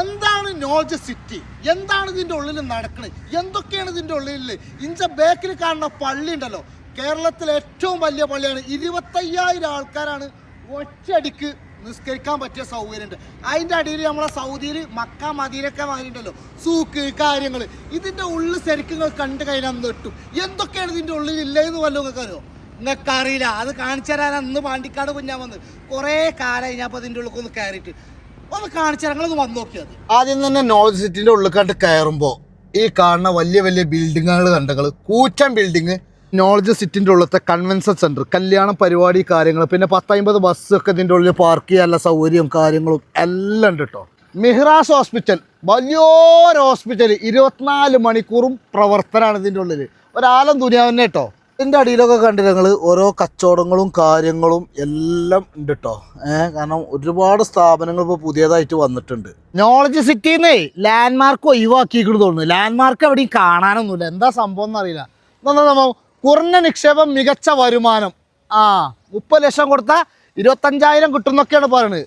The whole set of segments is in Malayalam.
എന്താണ് നോർജ് സിറ്റി എന്താണ് ഇതിന്റെ ഉള്ളിൽ നടക്കുന്നത് എന്തൊക്കെയാണ് ഇതിന്റെ ഉള്ളിൽ ഇഞ്ച ബാക്കിൽ കാണുന്ന പള്ളി ഉണ്ടല്ലോ. കേരളത്തിലെ ഏറ്റവും വലിയ പള്ളിയാണ്. ഇരുപത്തയ്യായിരം ആൾക്കാരാണ് ഒറ്റയടിക്ക് നിസ്കരിക്കാൻ പറ്റിയ സൗകര്യമുണ്ട്. അതിന്റെ അടിയിൽ നമ്മളെ സൗദിയിൽ മക്ക മദീനൊക്കെ വാങ്ങിയിട്ടുണ്ടല്ലോ. സൂക്ക് കാര്യങ്ങൾ ഇതിന്റെ ഉള്ളിൽ ശരിക്കും കണ്ട് കഴിഞ്ഞാൽ അന്ന് കിട്ടും എന്തൊക്കെയാണ് ഇതിന്റെ ഉള്ളിൽ ഇല്ലെന്ന് വല്ലതും നിങ്ങൾക്ക് അറിയോ? നിങ്ങൾക്ക് അറിയില്ല അത് കാണിച്ചു തരാൻ അന്ന് പാണ്ടിക്കാട് കുഞ്ഞാൻ വന്ന്. കുറേ കാലം കഴിഞ്ഞപ്പോൾ അതിന്റെ ഉള്ളിൽ ഒന്ന് കയറിയിട്ട്. ആദ്യം തന്നെ നോളജ് സിറ്റിന്റെ ഉള്ളിക്കാട്ട് കയറുമ്പോ ഈ കാണുന്ന വലിയ വലിയ ബിൽഡിങ്ങുകൾ കണ്ടങ്ങൾ കൂറ്റൻ ബിൽഡിങ് നോളജ് സിറ്റിന്റെ ഉള്ളത്തെ കൺവെൻഷൻ സെന്റർ കല്യാണ പരിപാടി കാര്യങ്ങൾ പിന്നെ പത്തമ്പത് ബസ്സൊക്കെ ഇതിന്റെ ഉള്ളിൽ പാർക്ക് ചെയ്യാനുള്ള സൗകര്യവും കാര്യങ്ങളും എല്ലാം ഉണ്ട് കേട്ടോ മിഹ്റാസ് ഹോസ്പിറ്റൽ വലിയൊരു ഹോസ്പിറ്റൽ ഇരുപത്തിനാല് മണിക്കൂറും പ്രവർത്തനമാണ് ഇതിന്റെ ഉള്ളിൽ ഒരാലം ദുനിയാവിനെ കേട്ടോ ഇതിന്റെ അടിയിലൊക്കെ കണ്ടില്ല ഓരോ കച്ചവടങ്ങളും കാര്യങ്ങളും എല്ലാം ഉണ്ട് കേട്ടോ ഏഹ് കാരണം ഒരുപാട് സ്ഥാപനങ്ങൾ ഇപ്പോൾ പുതിയതായിട്ട് വന്നിട്ടുണ്ട്. നോളജ് സിറ്റിന്ന് ലാൻഡ് മാർക്ക് ഒഴിവാക്കിയിട്ട് തോന്നുന്നു. ലാൻഡ് മാർക്ക് എവിടെയും കാണാനൊന്നുമില്ല. എന്താ സംഭവം എന്നറിയില്ല. എന്താ കുറഞ്ഞ നിക്ഷേപം മികച്ച വരുമാനം. ആ മുപ്പത് ലക്ഷം കൊടുത്താൽ ഇരുപത്തഞ്ചായിരം കിട്ടുന്നൊക്കെയാണ് പറയുന്നത്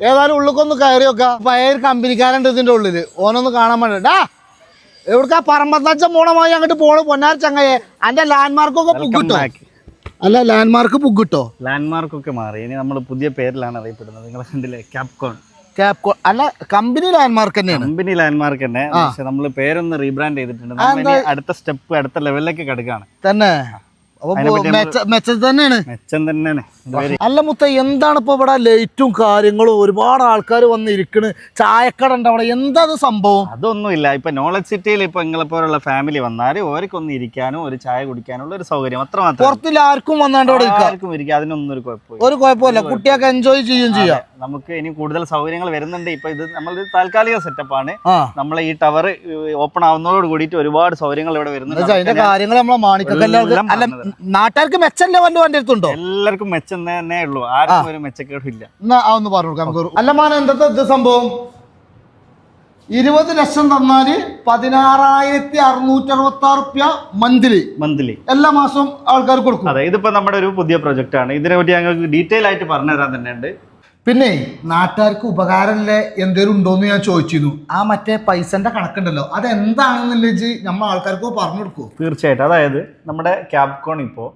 ഏതായാലും ഉള്ളിക്കൊന്ന് കയറി വെക്കാം പഴയ കമ്പനിക്കാരുണ്ട് ഇതിന്റെ ഉള്ളിൽ ഓനൊന്ന് കാണാൻ വേണ്ടി ഡാ എവിടുക്കാ പറമ്പത്തച്ച മോണമായി അങ്ങോട്ട് പോണു? പൊന്നാർ ചങ്ങയെ. അന്റെ ലാൻഡ് മാർക്കൊക്കെ പുക്കിട്ടോ അല്ല ലാൻഡ് മാർക്ക് പുക്കിട്ടോ ലാൻഡ്മാർക്കൊക്കെ മാറി. ഇനി നമ്മൾ പുതിയ പേരിലാണ് അറിയപ്പെടുന്നത്. നിങ്ങൾ കണ്ടില്ലേ? ക്യാപ്കോൺ ക്യാപ്കോൺ അല്ല കമ്പനി ലാൻഡ് മാർക്ക് തന്നെയാണ്. കമ്പനി ലാൻഡ്മാർക്ക് തന്നെ. പക്ഷെ നമ്മൾ പേരൊന്ന് റീബ്രാൻഡ് ചെയ്തിട്ടുണ്ട്. അടുത്ത സ്റ്റെപ്പ് അടുത്ത ലെവലിലേക്ക് കിടക്കാണ്. തന്നെ. മെച്ച മെച്ചത് തന്നെയാണ്. മെച്ചം തന്നെയാണ്. ഇതുവരെ അല്ല മുത്ത എന്താണ് ഇപ്പൊ ഇവിടെ ലൈറ്റും കാര്യങ്ങളും ഒരുപാട് ആൾക്കാർ വന്ന് ഇരിക്കണ് ചായക്കട ഉണ്ട് അവിടെ? എന്താ അത് സംഭവം? അതൊന്നുമില്ല. ഇപ്പൊ നോളജ് സിറ്റിയിൽ ഇപ്പൊ നിങ്ങളെ പോലുള്ള ഫാമിലി വന്നാൽ ഓർക്കൊന്ന് ഇരിക്കാനും ഒരു ചായ കുടിക്കാനുള്ള ഒരു സൗകര്യം. അത്ര മാത്രം പുറത്തിൽ ആർക്കും വന്നാണ്ട് ആർക്കും ഇരിക്കാം. അതിനൊന്നും ഒരു കുഴപ്പമില്ല. ഒരു കുഴപ്പമില്ല. കുട്ടിയൊക്കെ എൻജോയ് ചെയ്യുകയും ചെയ്യാം. നമുക്ക് ഇനി കൂടുതൽ സൗകര്യങ്ങൾ വരുന്നുണ്ട്. ഇപ്പൊ ഇത് നമ്മൾ താൽക്കാലിക സെറ്റപ്പാണ് ആണ്. നമ്മളെ ഈ ടവർ ഓപ്പൺ ആവുന്നതോട് കൂടിയിട്ട് ഒരുപാട് സൗകര്യങ്ങൾ ഇവിടെ വരുന്നുണ്ട്. അതിന്റെ കാര്യങ്ങൾ നമ്മളെ നാട്ടുകാർക്ക് എന്റെ അടുത്തുണ്ടോ? എല്ലാവർക്കും മെച്ചം തന്നെ ഉള്ളൂ. ആർക്കും ഒരു മെച്ചക്കേടും ഇല്ല എന്നാ ഒന്ന് പറഞ്ഞു അല്ല മാന എന്താ ഇത് സംഭവം? ഇരുപത് ലക്ഷം തന്നാൽ പതിനാറായിരത്തി അറുന്നൂറ്റി അറുപത്തി ആറ് റുപ്യ മന്ത്ലി മന്ത്ലി എല്ലാ മാസവും ആൾക്കാർ കൊടുക്കും. അതെ ഇതിപ്പോ നമ്മുടെ ഒരു പുതിയ പ്രൊജക്ട് ആണ്. ഇതിനെ പറ്റി ഞങ്ങൾക്ക് ഡീറ്റെയിൽ ആയിട്ട് പറഞ്ഞു തരാൻ തന്നെ ഉണ്ട് പിന്നെ നാട്ടുകാർക്ക് ഉപകാരമില്ല എന്തേലും ഉണ്ടോന്ന് ഞാൻ ചോദിച്ചിരുന്നു. ആ മറ്റേ പൈസന്റെ കണക്കുണ്ടല്ലോ. അതെന്താണെന്നുള്ളത് നമ്മൾ ആൾക്കാർക്ക് പറഞ്ഞു കൊടുക്കുമോ തീർച്ചയായിട്ടും. അതായത് നമ്മുടെ ക്യാപ്കോൺ ഇപ്പോൾ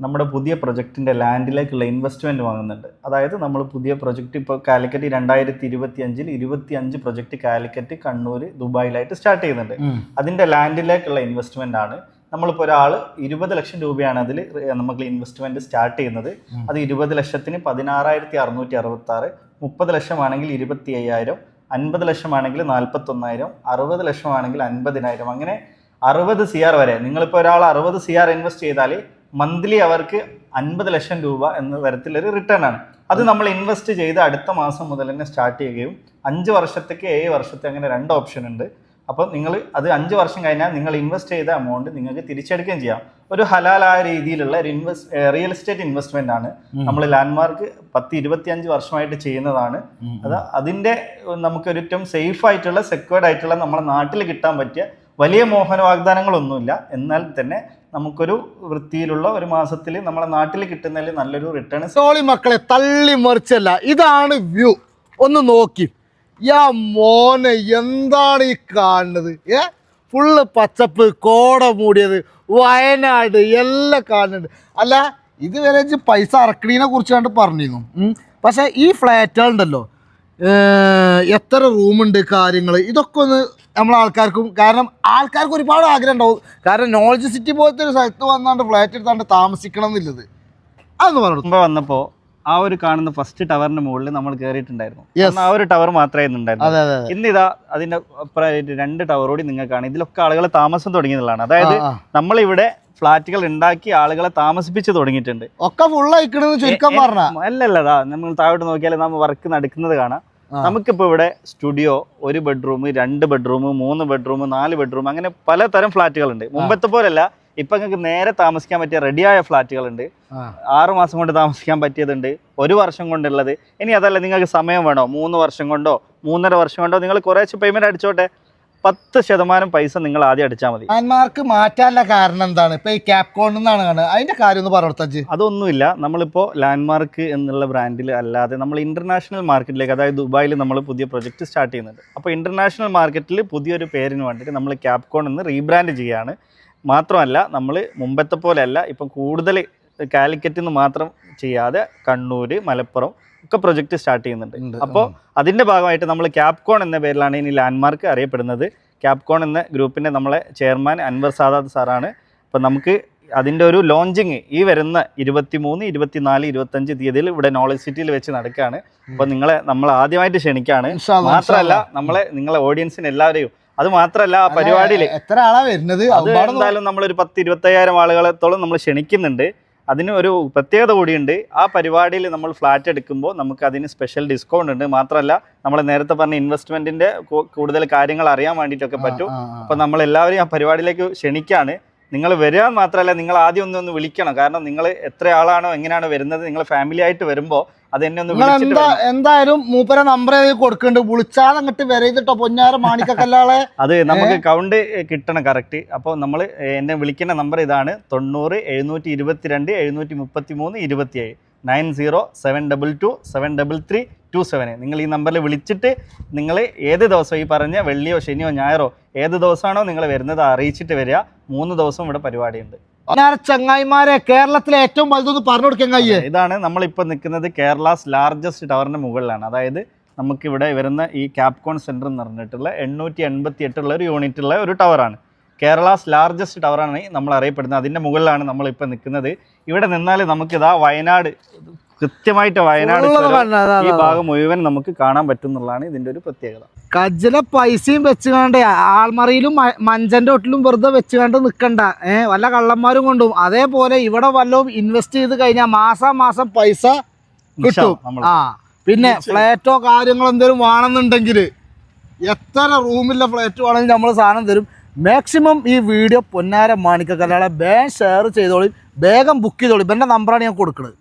നമ്മുടെ പുതിയ പ്രൊജക്റ്റിന്റെ ലാൻഡിലേക്കുള്ള ഇൻവെസ്റ്റ്മെന്റ് വാങ്ങുന്നുണ്ട്. അതായത് നമ്മൾ പുതിയ പ്രൊജക്റ്റ് ഇപ്പോൾ കാലിക്കറ്റ് രണ്ടായിരത്തി ഇരുപത്തി അഞ്ചിൽ ഇരുപത്തി അഞ്ച് പ്രൊജക്റ്റ് കാലിക്കറ്റ് കണ്ണൂർ ദുബായിലായിട്ട് സ്റ്റാർട്ട് ചെയ്യുന്നുണ്ട്. അതിന്റെ ലാൻഡിലേക്കുള്ള ഇൻവെസ്റ്റ്മെന്റ് ആണ്. നമ്മളിപ്പോൾ ഒരാൾ ഇരുപത് ലക്ഷം രൂപയാണ് അതിൽ നമുക്ക് ഇൻവെസ്റ്റ്മെന്റ് സ്റ്റാർട്ട് ചെയ്യുന്നത്. അത് ഇരുപത് ലക്ഷത്തിന് പതിനാറായിരത്തി അറുന്നൂറ്റി അറുപത്തി ആറ് മുപ്പത് ലക്ഷമാണെങ്കിൽ ഇരുപത്തി അയ്യായിരം അൻപത് ലക്ഷമാണെങ്കിൽ നാൽപ്പത്തൊന്നായിരം അറുപത് ലക്ഷമാണെങ്കിൽ അൻപതിനായിരം. അങ്ങനെ അറുപത് സി ആർ വരെ. നിങ്ങളിപ്പോൾ ഒരാൾ അറുപത് സി ആർ ഇൻവെസ്റ്റ് ചെയ്താൽ മന്ത്ലി അവർക്ക് അൻപത് ലക്ഷം രൂപ എന്ന തരത്തിലൊരു റിട്ടേൺ ആണ്. അത് നമ്മൾ ഇൻവെസ്റ്റ് ചെയ്ത് അടുത്ത മാസം മുതൽ തന്നെ സ്റ്റാർട്ട് ചെയ്യുകയും അഞ്ച് വർഷത്തേക്ക് ഏഴ് വർഷത്തെ അങ്ങനെ രണ്ട് ഓപ്ഷൻ ഉണ്ട്. അപ്പോൾ നിങ്ങൾ അത് അഞ്ച് വർഷം കഴിഞ്ഞാൽ നിങ്ങൾ ഇൻവെസ്റ്റ് ചെയ്ത എമൗണ്ട് നിങ്ങൾക്ക് തിരിച്ചെടുക്കുകയും ചെയ്യാം. ഒരു ഹലാലായ രീതിയിലുള്ള ഒരു ഇൻവെസ്റ്റ് റിയൽ എസ്റ്റേറ്റ് ഇൻവെസ്റ്റ്മെന്റ് ആണ്. നമ്മൾ ലാൻഡ്മാർക്ക് പത്ത് ഇരുപത്തി അഞ്ച് വർഷമായിട്ട് ചെയ്യുന്നതാണ് അത് അതിന്റെ നമുക്ക് ഏറ്റവും സേഫ് ആയിട്ടുള്ള സെക്യൂർഡ് ആയിട്ടുള്ള നമ്മുടെ നാട്ടിൽ കിട്ടാൻ പറ്റിയ വലിയ മോഹന വാഗ്ദാനങ്ങളൊന്നുമില്ല. എന്നാൽ തന്നെ നമുക്കൊരു വൃത്തിയിലുള്ള ഒരു മാസത്തിൽ നമ്മുടെ നാട്ടിൽ കിട്ടുന്നതിൽ നല്ലൊരു റിട്ടേൺ സോളി മക്കളെ തള്ളി മറിച്ചല്ല. ഇതാണ് വ്യൂ ഒന്ന് നോക്കി. യാ മോനെ എന്താണ് ഈ കാണുന്നത്? ഏ? ഫുള്ള് പച്ചപ്പ് കോട മൂടിയത് വയനാട് എല്ലാം കാണുന്നുണ്ട്. അല്ല ഇതുവരെ പൈസ അറക്കണീനെ കുറിച്ച് കണ്ട് പറഞ്ഞിരുന്നു. പക്ഷേ ഈ ഫ്ലാറ്റുകളുണ്ടല്ലോ എത്ര റൂമുണ്ട് കാര്യങ്ങൾ ഇതൊക്കെ ഒന്ന് നമ്മൾ ആൾക്കാർക്കും കാരണം ആൾക്കാർക്ക് ഒരുപാട് ആഗ്രഹം ഉണ്ടാവും. കാരണം നോളജ് സിറ്റി പോലത്തെ ഒരു സ്ഥലത്ത് വന്നാണ്ട് ഫ്ലാറ്റ് എടുത്താണ്ട് താമസിക്കണം എന്നുള്ളത്. അതൊന്ന് പറഞ്ഞു വന്നപ്പോൾ ആ ഒരു കാണുന്ന ഫസ്റ്റ് ടവറിന്റെ മുകളിൽ നമ്മൾ കയറിയിട്ടുണ്ടായിരുന്നു ആ ഒരു ടവർ മാത്രമേ ഇന്നുണ്ടായിരുന്നു ഇന്ന് ഇതാ അതിന്റെ അപ്പുറമായിട്ട് രണ്ട് ടവർ കൂടി നിങ്ങൾക്കാണ്. ഇതിലൊക്കെ ആളുകളെ താമസം തുടങ്ങിയതാണ് അതായത് നമ്മൾ ഇവിടെ നമ്മളിവിടെ ഫ്ളാറ്റുകൾ ഉണ്ടാക്കി ആളുകളെ താമസിപ്പിച്ച് തുടങ്ങിയിട്ടുണ്ട്. ഒക്കെ ഫുൾ ആയിക്കണെന്ന് ചുരുക്കം പറഞ്ഞ. അല്ലല്ല ദാ നമ്മൾ താഴോട്ട് നോക്കിയാൽ നമ്മൾ വർക്ക് നടക്കുന്നത് കാണാം. നമുക്കിപ്പോ ഇവിടെ സ്റ്റുഡിയോ ഒരു ബെഡ്റൂം രണ്ട് ബെഡ്റൂം മൂന്ന് ബെഡ്റൂം നാല് ബെഡ്റൂം അങ്ങനെ പലതരം ഫ്ലാറ്റുകളുണ്ട് മുമ്പത്തെ പോലല്ല ഇപ്പൊ നിങ്ങൾക്ക് നേരെ താമസിക്കാൻ പറ്റിയ റെഡിയായ ഫ്ലാറ്റുകളുണ്ട്. ആറു മാസം കൊണ്ട് താമസിക്കാൻ പറ്റിയതുണ്ട്. ഒരു വർഷം കൊണ്ടുള്ളത്. ഇനി അതല്ല നിങ്ങൾക്ക് സമയം വേണോ? മൂന്ന് വർഷം കൊണ്ടോ? മൂന്നര വർഷം കൊണ്ടോ? നിങ്ങൾ കുറേശ്ശെ പേയ്മെന്റ് അടിച്ചോട്ടെ. പത്ത് ശതമാനം പൈസ നിങ്ങൾ ആദ്യം അടിച്ചാൽ മതി. ലാൻഡ്മാർക്ക് മാറ്റാനുള്ള കാരണം എന്താണ്? ഇപ്പൊ ഈ ക്യാപ്കോൺ എന്നാണ് കാണുന്നത് അതിന്റെ കാര്യം ഒന്ന് പറഞ്ഞു അതൊന്നുമില്ല. നമ്മളിപ്പോ ലാൻഡ്മാർക്ക് എന്നുള്ള ബ്രാൻഡിൽ അല്ലാതെ നമ്മൾ ഇന്റർനാഷണൽ മാർക്കറ്റിലേക്ക് അതായത് ദുബായിൽ നമ്മൾ പുതിയ പ്രൊജക്ട് സ്റ്റാർട്ട് ചെയ്യുന്നുണ്ട്. അപ്പോൾ ഇന്റർനാഷണൽ മാർക്കറ്റിൽ പുതിയൊരു പേരിന് വേണ്ടിയിട്ട് നമ്മൾ ക്യാപ്കോൺ എന്ന് റീബ്രാൻഡ് ചെയ്യുകയാണ് മാത്രമല്ല നമ്മൾ മുമ്പത്തെ പോലെയല്ല ഇപ്പം കൂടുതൽ കാലിക്കറ്റിൽ നിന്ന് മാത്രം ചെയ്യാതെ കണ്ണൂർ മലപ്പുറം ഒക്കെ പ്രൊജക്റ്റ് സ്റ്റാർട്ട് ചെയ്യുന്നുണ്ട്. അപ്പോൾ അതിന്റെ ഭാഗമായിട്ട് നമ്മൾ ക്യാപ്കോൺ എന്ന പേരിലാണ് ഇനി ലാൻഡ്മാർക്ക് അറിയപ്പെടുന്നത്. ക്യാപ്കോൺ എന്ന ഗ്രൂപ്പിന്റെ നമ്മളെ ചെയർമാൻ അൻവർ സാദാത്ത് സാറാണ്. അപ്പോൾ നമുക്ക് അതിന്റെ ഒരു ലോഞ്ചിങ് ഈ വരുന്ന ഇരുപത്തി മൂന്ന് ഇരുപത്തിനാല് ഇരുപത്തഞ്ച് തീയതിയിൽ ഇവിടെ നോളജ് സിറ്റിയിൽ വെച്ച് നടക്കുകയാണ്. അപ്പോൾ നിങ്ങളെ നമ്മൾ ആദ്യമായിട്ട് ക്ഷണിക്കുകയാണ്. മാത്രമല്ല നമ്മളെ നിങ്ങളെ ഓഡിയൻസിന് എല്ലാവരെയും അത് മാത്രല്ല ആ പരിപാടിയിൽ എത്ര ആളാ വരുന്നത്? അത് നമ്മൾ ഒരു നമ്മളൊരു പത്ത് ഇരുപത്തയ്യായിരം ആളുകളെത്തോളം നമ്മൾ ക്ഷണിക്കുന്നുണ്ട്. അതിന് ഒരു പ്രത്യേകത കൂടിയുണ്ട്. ആ പരിപാടിയിൽ നമ്മൾ ഫ്ലാറ്റ് എടുക്കുമ്പോൾ നമുക്ക് അതിന് സ്പെഷ്യൽ ഡിസ്കൗണ്ട് ഉണ്ട്. മാത്രമല്ല നമ്മൾ നേരത്തെ പറഞ്ഞ ഇൻവെസ്റ്റ്മെന്റിന്റെ കൂടുതൽ കാര്യങ്ങൾ അറിയാൻ വേണ്ടിയിട്ടൊക്കെ പറ്റും. അപ്പോൾ നമ്മൾ എല്ലാവരെയും ആ പരിപാടിയിലേക്ക് ക്ഷണിക്കാണ്. നിങ്ങൾ വരിക മാത്രമല്ല നിങ്ങൾ ആദ്യം ഒന്ന് ഒന്ന് വിളിക്കണം. കാരണം നിങ്ങൾ എത്ര ആളാണോ എങ്ങനെയാണോ വരുന്നത് നിങ്ങൾ ഫാമിലി ആയിട്ട് വരുമ്പോൾ അത് എന്നെ ഒന്ന്. എന്തായാലും മൂപ്പര നമ്പർ കൊടുക്കുന്നുണ്ട് വിളിച്ചാൽ അങ്ങോട്ട് വരയിട്ടോ പൊന്നാര മാണിക്കല്ലാളെ അത് നമുക്ക് കൗണ്ട് കിട്ടണം കറക്റ്റ് അപ്പോൾ നമ്മൾ എന്നെ വിളിക്കുന്ന നമ്പർ ഇതാണ് തൊണ്ണൂറ് എഴുന്നൂറ്റി ഇരുപത്തിരണ്ട് എഴുന്നൂറ്റി മുപ്പത്തി മൂന്ന് ഇരുപത്തിയേഴ്. Nine zero seven double two seven double three two seven നിങ്ങൾ ഈ നമ്പറിൽ വിളിച്ചിട്ട് നിങ്ങൾ ഏത് ദിവസം ഈ പറഞ്ഞ വെള്ളിയോ ശനിയോ ഞായറോ ഏത് ദിവസമാണോ നിങ്ങൾ വരുന്നത് അറിയിച്ചിട്ട് വരിക. മൂന്ന് ദിവസം ഇവിടെ പരിപാടിയുണ്ട്. ചങ്ങായിമാരെ കേരളത്തിലെ ഏറ്റവും വലുതൊന്ന് പറഞ്ഞു കൊടുക്കാൻ ഇതാണ് നമ്മളിപ്പോൾ നിൽക്കുന്നത് കേരളാസ് ലാർജസ്റ്റ് ടവറിന്റെ മുകളിലാണ്. അതായത് നമുക്കിവിടെ വരുന്ന ഈ ക്യാപ്കോൺ സെന്റർ എന്ന് പറഞ്ഞിട്ടുള്ള എണ്ണൂറ്റി എൺപത്തി എട്ടുള്ള ഒരു യൂണിറ്റ് ഉള്ള ഒരു ടവറാണ്. കേരളാസ് ലാർജസ്റ്റ് ടവറാണ് നമ്മൾ അറിയപ്പെടുന്നത് അതിന്റെ മുകളിലാണ് നമ്മളിപ്പോൾ നിൽക്കുന്നത്. ഇവിടെ നിന്നാൽ നമുക്കിതാ വയനാട് കൃത്യമായിട്ട് വയനാട് ഈ ഭാഗം മുഴുവൻ നമുക്ക് കാണാൻ പറ്റും ഇതിന്റെ ഒരു പ്രത്യേകത. കജല പൈസയും വെച്ച് കണ്ട ആൾമറിയിലും മഞ്ചന്റെ ഒട്ടിലും വെറുതെ വെച്ച് കണ്ട് നിക്കണ്ട. ഏഹ് വല്ല കള്ളന്മാരും കൊണ്ടും അതേപോലെ ഇവിടെ വല്ലതും ഇൻവെസ്റ്റ് ചെയ്ത് കഴിഞ്ഞാൽ മാസം മാസം പൈസ കിട്ടും. ആ പിന്നെ ഫ്ലാറ്റോ കാര്യങ്ങളോ എന്തെങ്കിലും വേണമെന്നുണ്ടെങ്കിൽ എത്ര റൂമിലെ ഫ്ലാറ്റ് വേണമെങ്കിൽ നമ്മൾ സാധനം തരും. മാക്സിമം ഈ വീഡിയോ പൊന്നാര മാണിക്കല്ലാളെ വേഗം ഷെയർ ചെയ്തോളി. വേഗം ബുക്ക് ചെയ്തോളി. ഇവന്റെ നമ്പറാണ് ഞാൻ കൊടുക്കുന്നത്